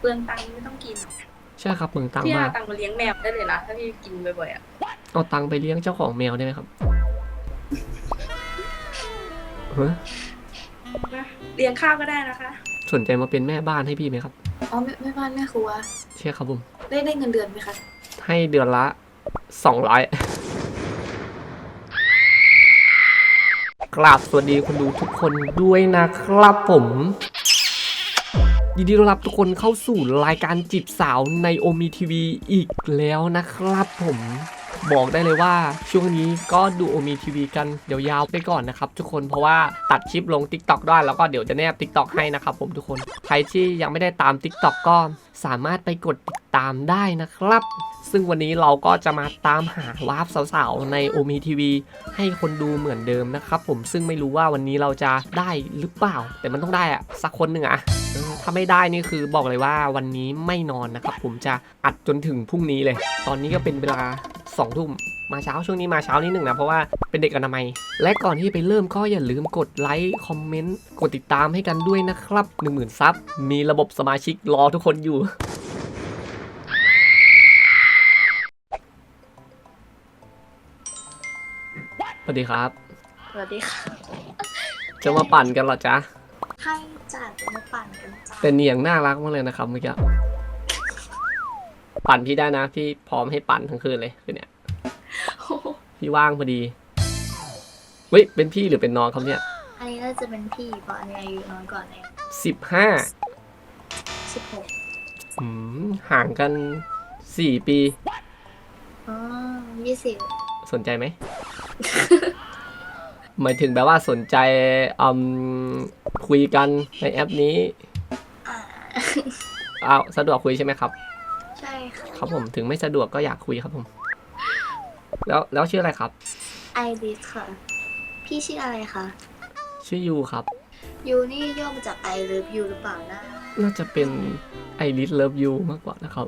เปลืองตังค์ไม่ต้องกินหรอกใช่ครับเมืองตังพี่มาเอากตังค์มาเลี้ยงแมวได้เลยนะถ้าพี่กินบ่อยๆอะเอาตังค์ไปเลี้ยงเจ้าของแมวได้ไหมครับฮะนะเลี้ยงข้าวก็ได้นะคะสนใจมาเป็นแม่บ้านให้พี่ไหมครับ อ๋อแม่แม่บ้านแม่ครัวใช่ครับผม ได้ได้เงินเดือนไหมคะให้เดือนละสองร้อยกราบสวัสดีคนดูทุกคนด้วยนะครับผม ยินดีต้อนรับทุกคนเข้าสู่รายการจีบสาวในโอมีทีวีอีกแล้วนะครับผมบอกได้เลยว่าช่วงนี้ก็ดูโอมีทีวีกันเดี๋ยวยาวไปก่อนนะครับทุกคนเพราะว่าตัดคลิปลง TikTok ได้แล้วก็เดี๋ยวจะแนบ TikTok ให้นะครับผมทุกคน ใครที่ยังไม่ได้ตาม TikTok ก็สามารถไปกดติดตามได้นะครับ ซึ่งวันนี้เราก็จะมาตามหาวาร์ปสาวๆ ในโอมีทีวีให้คนดูเหมือนเดิมนะครับผมซึ่งไม่รู้ว่าวันนี้เราจะได้หรือเปล่า แต่มันต้องได้อะสักคนหนึ่งอะถ้าไม่ได้นี่คือบอกเลยว่าวันนี้ไม่นอนนะครับผมจะอัดจนถึงพรุ่งนี้เลย ตอนนี้ก็เป็นเวลา2องทุ่มมาเช้าช่วงนี้มาเช้านิดหนึ่งนะ เพราะว่าเป็นเด็กอนามัย และก่อนที่ไปเริ่มก็อย่าลืมกดไลค์คอมเมนต์กดติดตามให้กันด้วยนะครับ 1 0,000 ซับมีระบบสมาชิกรอทุกคนอยู่ วัสดีครับ สวัสดีค่ะจะมาปั่นกันเหรอจ๊ะ ให้จัดมาปั่นกันจ้าแต่เนียงน่ารักมากเลยนะครับเมื่อกี้ ปั่นพี่ได้นะ พี่พร้อมให้ปั่นทั้งคืนเลยคือเนี่ยพี่ว่างพอดีเฮ้ยเป็นพี่หรือเป็นน้องครับเนี่ยอันนี้น่าจะเป็นพี่เพราะอันนี้อายุน้อยกว่าเองสิบห้าสิบหกอืมห่างกันสี่ปี อ๋อยี่สิบสนใจไหม หมายถึงแบบว่าสนใจอืมคุยกันในแอปนี้อ่าเอาวสะดวกคุยใช่ไหมครับ ใช่ค่ะ ครับผมถึงไม่สะดวกก็อยากคุยครับผม แล้วแล้วชื่ออะไรครับ ไอริสค่ะ พี่ชื่ออะไรคะ ชื่อยูครับ ยูนี่ย่อมาจาก I love you หรือเปล่านะ น่าจะเป็นไอริสเลิฟยูมากกว่านะครับ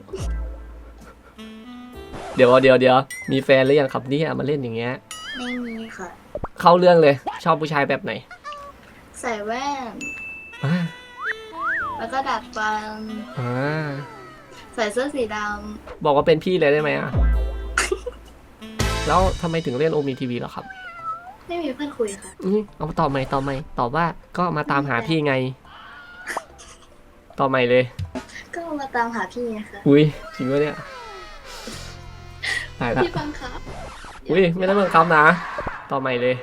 เดี๋ยวเดี๋ยวเดี๋ยวมีแฟนหรือยังครับเนี่ยมาเล่นอย่างเงี้ย ไม่มีค่ะ เข้าเรื่องเลย ชอบผู้ชายแบบไหน ใส่แว่น อ่าแล้วก็ดัดฟันอ่าใส่เสื้อสีดบอกว่าเป็นพี่เลยได้ไหมอะ แล้วทำไมถึงเล่นโอมีทีวีเหรอครับำไม่มีเพื่อนคุยค่ะอืมเอาตอบใหม่ตอบใหม่ตอบว่าก็มาตามหาพี่ไงตอบใหม่เลย ก็มาตามหาพี่นะคะ อุ้ยจริงวะเนี่ยตายละพี่ฟังครับ อุ้ยไม่ได้เบิ่งคำนะ ต่อใหม่เลย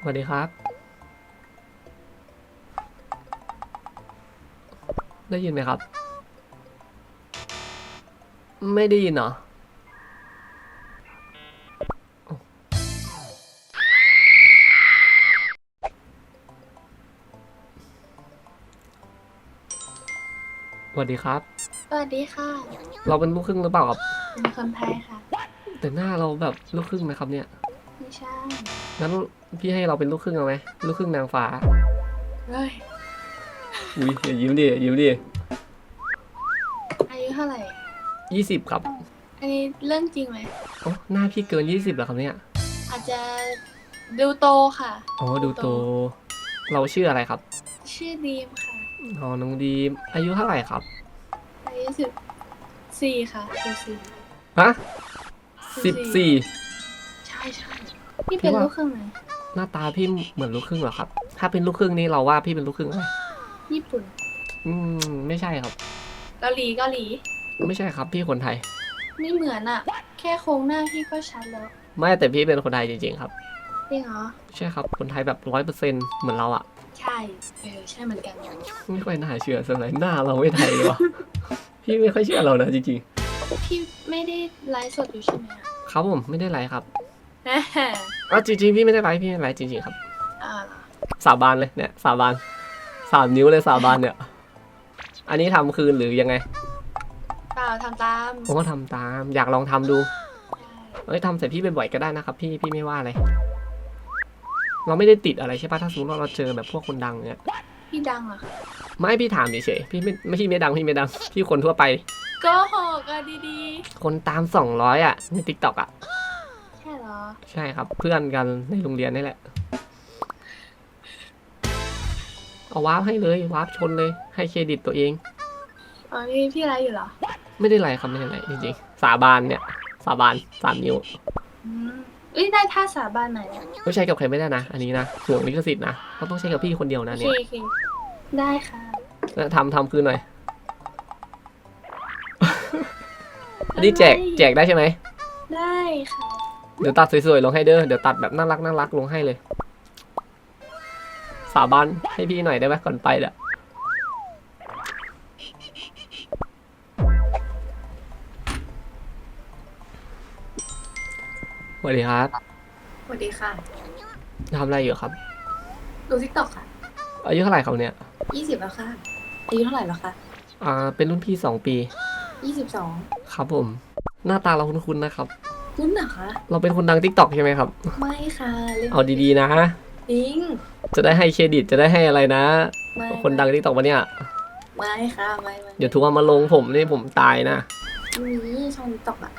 สวัสดีครับ ได้ยินไหมครับ ไม่ได้ยินเหรอสวัสดีครับ สวัสดีค่ะเราเป็นลูกครึ่งหรือเปล่าครับเป็นคนไทยค่ะ แต่หน้าเราแบบลูกครึ่งนะครับเนี่ยไม่ใช่งั้นพี่ให้เราเป็นลูกครึ่งเอาไหมลูกครึ่งนางฟ้าเฮ้ยอุ้ยอย่ายิ้มดิอย่ายิ้มดิอายุเท่าไหร่ยี่สิบครับ อันนี้เรื่องจริงไหมโอ้หน้าพี่เกินยี่สิบแล้วครับเนี่ยอาจจะดูโตค่ะ อ๋อดูโต เราชื่ออะไรครับ ชื่อดีมค่ะ อ๋อน้องดีมอายุเท่าไหร่ครับอา ยุสิบสี่ค่ะสิบสี่ฮะสิบสี่ใช่ใช่นี่เป็นลูกครึ่งไหมหน้าตาพี่เหมือนลูกครึ่งเหรอครับ ถ้าเป็นลูกครึ่งนี่เราว่าพี่เป็นลูกครึ่งอะไรญี่ปุ่น อืม ไม่ใช่ครับเกาหลีเกาหลี ไม่ใช่ครับพี่คนไทย ไม่เหมือนอะแค่โครงหน้าพี่ก็ชัดแล้ว ไม่แต่พี่เป็นคนไทยจริงๆครับจริงเหรอใช่ครับคนไทยแบบร้อยเปอร์เซ็นต์เหมือนเราอะใช่เออใช่เหมือนกันไม่ค่อยน่าเชื่อสักหน่อยหน้าเราไม่ไทยเลยวะ พี่ไม่ค่อยเชื่อเรานะจริงพี่ไม่ได้ไลฟ์สดอยู่ใช่ไหมอะๆครับผมไม่ได้ไลฟ์ครับแน่อ๋อจริงๆพี่ไม่ได้ไลฟ์พี่ไม่ได้ไลฟ์จริงๆครับ อ่าเหรอสาบานเลยเนี่ยสาบานสามนิ้วเลยสาบานเนี่ย อันนี้ทำคืนหรือยังไง เปล่าทำตามผมก็ทำตาม อยากลองทำดูใช่เอ้ยทำใส่พี่บ่อยๆก็ได้นะครับพี่พี่ไม่ว่าอะไร เราไม่ได้ติดอะไรใช่ปะถ้าสมมติว่าเราเจอแบบพวกคนดังเนี่ยพี่ดังเหรอคะ ไม่พี่ถามเฉยๆพี่ไม่ไม่ใช่ไม่ดังพี่ไม่ดังพี่คนทั่วไป ก็หกอะดีคนตามสองร้อยอะ ในทิกตอกอะ ๆ ใช่เหรอ ใช่ครับ เพื่อนกันในโรงเรียนนี่แหละ เอาวาร์ปให้เลยวาร์ปชนเลย ให้เครดิตตัวเอง อ๋อ นี่พี่อะไรอยู่เหรอ ไม่ได้ไรครับไม่ได้ไรจริงๆ สาบานเนี่ย สาบานสามนิ้วอืมเอ้ยได้ท่าสาบานไหนอะไม่ใช้กับใครไม่ได้นะ อันนี้นะห่วงลิขสิทธิ์นะเขาต้องใช้กับพี่คนเดียวโอนะเคเนี่ย โอเคได้ค่ะ แล้วทำทำคืนหน่อย อันนี้แจกแจกได้ใช่ไหม ได้ค่ะ เดี๋ยวตัดสวยๆลงให้เด้อ เดี๋ยวตัดแบบน่ารักน่ารักลงให้เลย สาบานให้พี่หน่อยได้ไหมก่อนไปเด้อสวัสดีครับสวัสดีค่ะ ทำอะไรอยู่ครับ ดูทิกตอกค่ะ อายุเท่าไหร่ครับเนี่ย ยี่สิบแล้วค่ะ อายุเท่าไหร่แล้วคะอ่า เป็นรุ่นพี่สองปี ยี่สิบสองครับผม หน้าตาเราคุ้นๆนะครับคุณเหรอคะ เราเป็นคนดังทิกตอกใช่ไหมครับ ไม่ค่ะเล่นเอาดีๆนะ จริง จะได้ให้เครดิตจะได้ให้อะไรนะ ไม่ คนดังทิกตอกวะเนี่ย ไม่ค่ะไม่ไม่เดี๋ยวถูกเอามาลงผมนี่ผมตายนะไม่มีช่องทิกตอกอะ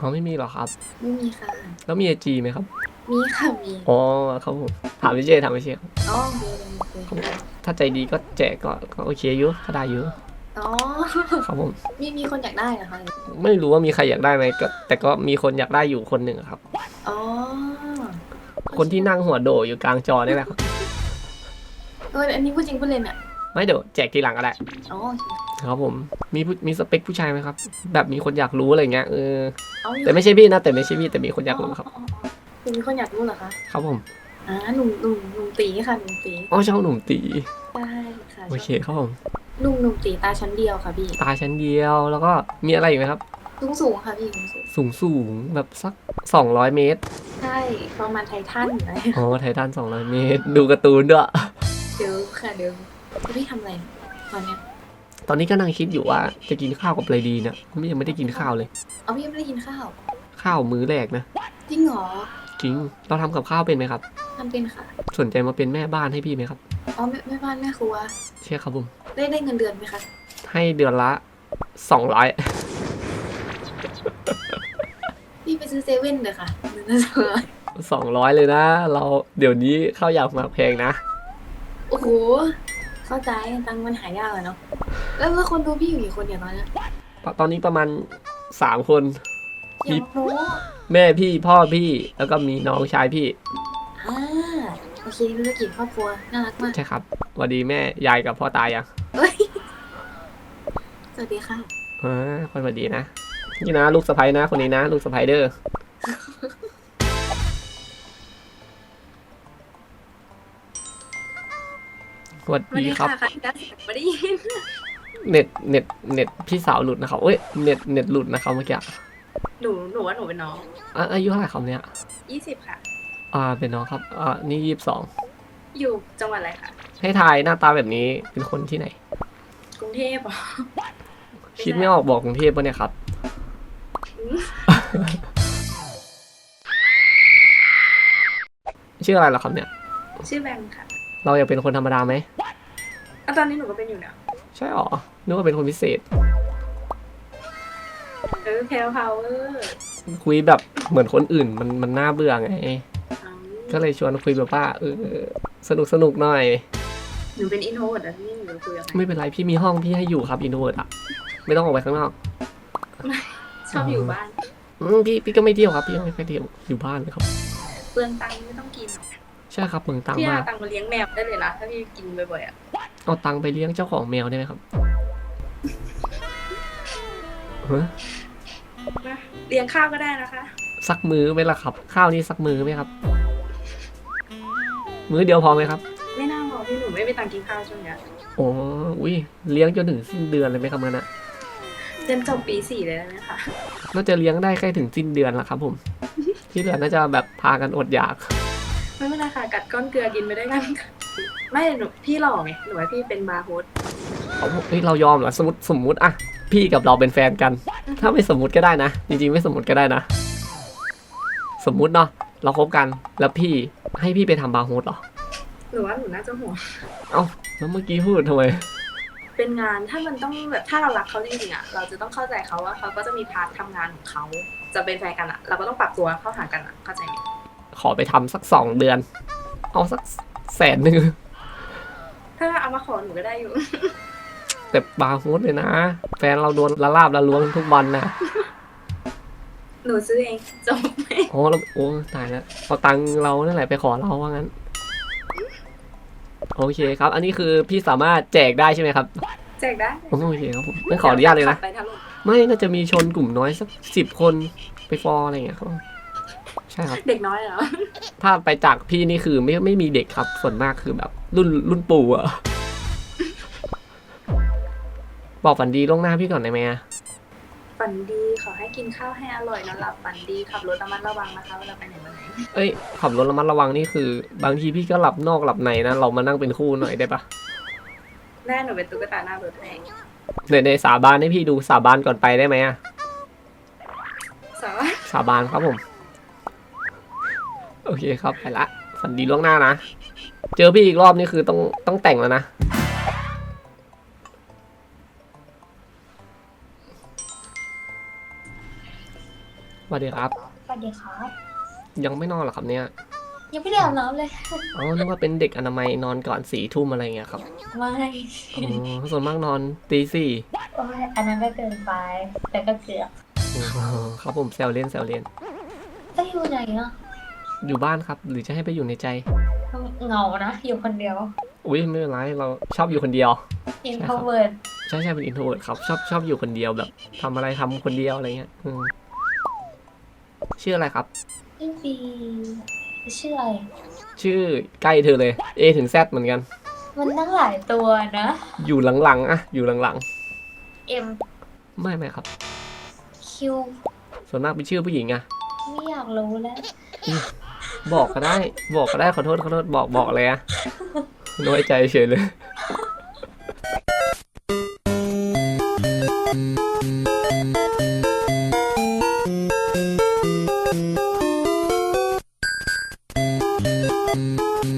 อ๋อไม่มีหรอครับ ไม่มีค่ะ แล้วมีไอจีไหมครับ มีค่ะมีอ๋อครับผมถามพี่เจถามพี่เจครับอ๋อโอเคโอเคถ้าใจดีก็แจกก็ก็โอเคอยู่ถ้าได้อยู่อ๋อครับผมมีมีคนอยากได้เหรอคะไม่รู้ว่ามีใครอยากได้ไหมก็แต่ก็มีคนอยากได้อยู่คนหนึ่งอะครับ อ๋อคนที่นั่งหัวโดอยู่กลางจอนี่แหละครับเอออันนี้พูดจริงพูดเล่นเนี่ยไม่เดี๋ยวแจกทีหลังก็ได้อ๋อโอเคครับผมมีผู้มีสเปคผู้ชายไหมครับ แบบมีคนอยากรู้อะไรเงี้ยเออเอาอยู่แต่ไม่ใช่พี่นะแต่ไม่ใช่พี่แต่มีคนอยากรู้ครับ อ๋ออ๋ออ๋อ คุณมีคนอยากรู้เหรอคะครับผมอ่าหนุ่มหนุ่มหนุ่มตีค่ะหนุ่มตีอ๋อเจ้าหนุ่มตีได้ค่ะโอเคครับผมหนุ่มหนุ่มตีตาชั้นเดียวค่ะพี่ ตาชั้นเดียวแล้วก็มีอะไรอีกไหมครับ สูงสูงค่ะพี่สูงสูงสูงสูงแบบสัก200เมตร ใช่ประมาณไททันอยู่นะอ๋อไททัน200เมตร ดูการ์ตูนด้วยเดี๋ยวค่ะเดี๋ยวแล้วพี่ทำอะไรตอนเนี้ยตอนนี้ก็นั่งคิดอยู่ว่าจะกินข้าวกับอะไรดีเนี่ยไม่ยังไม่ได้กินข้าวเลย เอาพี่ยังไม่ได้กินข้าว ข้าวมื้อแรกนะ จริงเหรอ จริง เราทำกับข้าวเป็นไหมครับ ทำเป็นค่ะสนใจมาเป็นแม่บ้านให้พี่ไหมครับอ๋อแม่แม่บ้านแม่ครัวใช่ครับผม ได้ได้เงินเดือนไหมคะให้เดือนละ200พี่ไปซื้อเซเว่นเลยค่ะเดือนละสองร้อย200เลยนะ เราเดี๋ยวนี้ข้าวยากหมากแพงนะ โอ้โหเข้าใจตังค์มันหายากอะเนาะแล้วแล้วคนดูพี่อยู่กี่คนเนี่ยตอนเนี้ยตอนนี้ประมาณ3คน อย่ามาโม้ แม่พี่พ่อพี่แล้วก็มีน้องชายพี่อ่าโอเคธุรกิจครอบครัวน่ารักมากใช่ครับสวัสดีแม่ยายกับพ่อตายยังเอ้ยสวัสดีค่ะอ่าคนสวัสดีนะนี่นะลูกสะใภ้นะ คนนี้นะ ลูกสะใภ้เด้อสวัสสวัสดีดีครับค่ะค่ะกัสไม่ได้ยินเน็ตเน็ตเน็ตพี่สาวหลุดนะครับเอ้ยเน็ตเน็ตหลุดนะครับเมื่อกี้ หนูหนูว่าหนูเป็นน้องอะอายุเท่าไหร่ครับเนี่ยยี่สิบค่ะ อ่าเป็นน้องครับอ่านี่ยี่สิบสองอยู่จังหวัดอะไรคะให้ทายหน้าตาแบบนี้เป็นคนที่ไหน กรุงเทพเหรอคิดไม่ออกบอกกรุงเทพปะเนี่ยครับ อืมชื่ออะไรเหรอครับเนี่ย ชื่อแบมค่ะเราอยากเป็นคนธรรมดาไหมอะตอนนี้หนูก็เป็นอยู่เนี่ยใช่หรอนึกว่าเป็นคนพิเศษเออ แพลวพาวเวอร์คุยแบบเหมือนคนอื่นมันมันน่าเบื่อไง ก็เลยชวนคุยแบบว่าเออสนุกสนุกหน่อย หนูเป็นอินโทรเวิร์ดอะที่หนูคุยกับใครไม่เป็นไรพี่มีห้องพี่ให้อยู่ครับอินโทรเวิร์ดอะไม่ต้องออกไปข้างนอก ชอบอยู่บ้านอืมพี่พี่ก็ไม่เที่ยวครับ พี่ก็ไม่ค่อยเที่ยวอยู่บ้านเลยครับ เปลืองตังค์ไม่ต้องกินหรอกใช่ครับเมืองตังพี่มาเอากตังค์มาเลี้ยงแมวได้เลยนะถ้าพี่กินบ่อยๆอะเอาตังค์ไปเลี้ยงเจ้าของแมวได้ไหมครับฮะ นะเลี้ยงข้าวก็ได้นะคะ สักมือไหมล่ะครับ ข้าวนี่สักมือไหมครับ มื้อเดียวพอไหมครับ ไม่น่าพอพี่หนูไม่มีตังค์กินข้าวช่วงเนี้ยโอ้อุ้ยเลี้ยงจนถึงสิ้นเดือนเลยไหมครับงั้นอะเรียนจบปีสี่เลยนะคะน่าจะเลี้ยงได้แค่ถึงสิ้นเดือนละครับ ผม ที่เหลือน่าจะแบบพากันอดอยาก ไม่เป็นไรค่ะกัดก้อนเกลือกินไปได้วยกันค่ะไม่หนูพี่หล่อไงหนูว่าพี่เป็นบาร์โฮสเอาเฮ้ยเรายอมเหรอสมมติสมมุติอะ พี่กับเราเป็นแฟนกัน ถ้าไม่สมมุติก็ได้นะ จริงๆ ไม่สมมุติก็ได้นะ สมมุติเนาะเราคบกันแล้วพี่ให้พี่ไปทำบาร์โฮสเหรอหนูว่าหนูน่าจะห่วงเอ้าแล้วเมื่อกี้พูดทำไม เป็นงานถ้ามันต้องแบบถ้าเรารักเขาจริงๆอะเราจะต้องเข้าใจเขาว่าเขาก็จะมีพาร์ททำงานของเขาจะเป็นแฟนกันอะ เราก็ต้องปรับตัวเข้าหากันอะเข้าใจไหมขอไปทำสักสองเดือน เอาสักแสนหนึ่งถ้าเอาเอามาขอหนูก็ได้อยู่ แต่บาร์โฮสเลยนะ แฟนเราโดนละลาบละล้วงทุกวันนะหนูซื้อเองจบไหมโอ้เราโอ้ตายแล้วเอาตังค์เรานั่นแหละไปขอเราว่างั้น โอเคครับ อันนี้คือพี่สามารถแจกได้ใช่ไหมครับแจกได้โอเคครับผมไม่ขออนุญาตเลยนะขับไปถล่มไม่น่าจะมีชนกลุ่มน้อยสักสิบคนไปฟอร์อะไรอย่างเงี้ยครับใช่ครับ เด็กน้อยเหรอ ถ้าไปจากพี่นี่คือไม่ไม่มีเด็กครับ ส่วนมากคือแบบรุ่นรุ่นปู่อะ บอกฝันดีล่วงหน้าพี่ก่อนได้ไหมอะฝันดีขอให้กินข้าวให้อร่อยนอนหลับฝันดีขับรถระมัดระวังนะคะเวลาไปไหนมาไหนเอ้ยขับรถระมัดระวังนี่คือ บางทีพี่ก็หลับนอกหลับในนะเรามานั่งเป็นคู่หน่อยได้ปะแม่หนูเป็นตุ๊กตาหน้ารถให้ในในสาบานให้พี่ดูสาบานก่อนไปได้ไหมอะสาวว่าสาบานครับผม โอเคครับไปละฝันดีล่วงหน้านะ เจอพี่อีกรอบนี่คือต้องต้องแต่งแล้วนะ สวัสดีครับ สวัสดีครับ ยังไม่นอนเหรอครับเนี่ย ยังไม่ได้อาบน้ำเลยอ๋อนึกว่าเป็นเด็กอนามัยนอนก่อนสี่ทุ่มอะไรเงี้ยครับไม่อ๋อส่วนมากนอนตีสี่โอ้ยอันนั้นก็เกินไป แต่ก็เกือบอ๋อครับผมแซวเล่นแซวเล่นก็อยู่ไหนอะอยู่บ้านครับ หรือจะให้ไปอยู่ในใจเหงานะ อยู่คนเดียว อุ้ยไม่เป็นไรเราชอบอยู่คนเดียวอินโทรเวิร์ดใช่ใช่เป็นอินโทรเวิร์ดครับ ชอบชอบอยู่คนเดียวแบบทำอะไรทำคนเดียวอะไรเงี้ยอืม ชื่ออะไรครับ พี่ปีชื่ออะไร ชื่อใกล้เธอเลย A ถึง Z เหมือนกัน มันตั้งหลายตัวนะ อยู่หลังๆอะอยู่หลัง M ๆ ไม่ไม่ครับ Q ส่วนมากเป็นชื่อผู้หญิงอะไม่อยากรู้แล้ว บอกก็ได้ บอกก็ได้ขอโทษขอโทษบอกบอกเลยอะน้อยใจเฉยเลย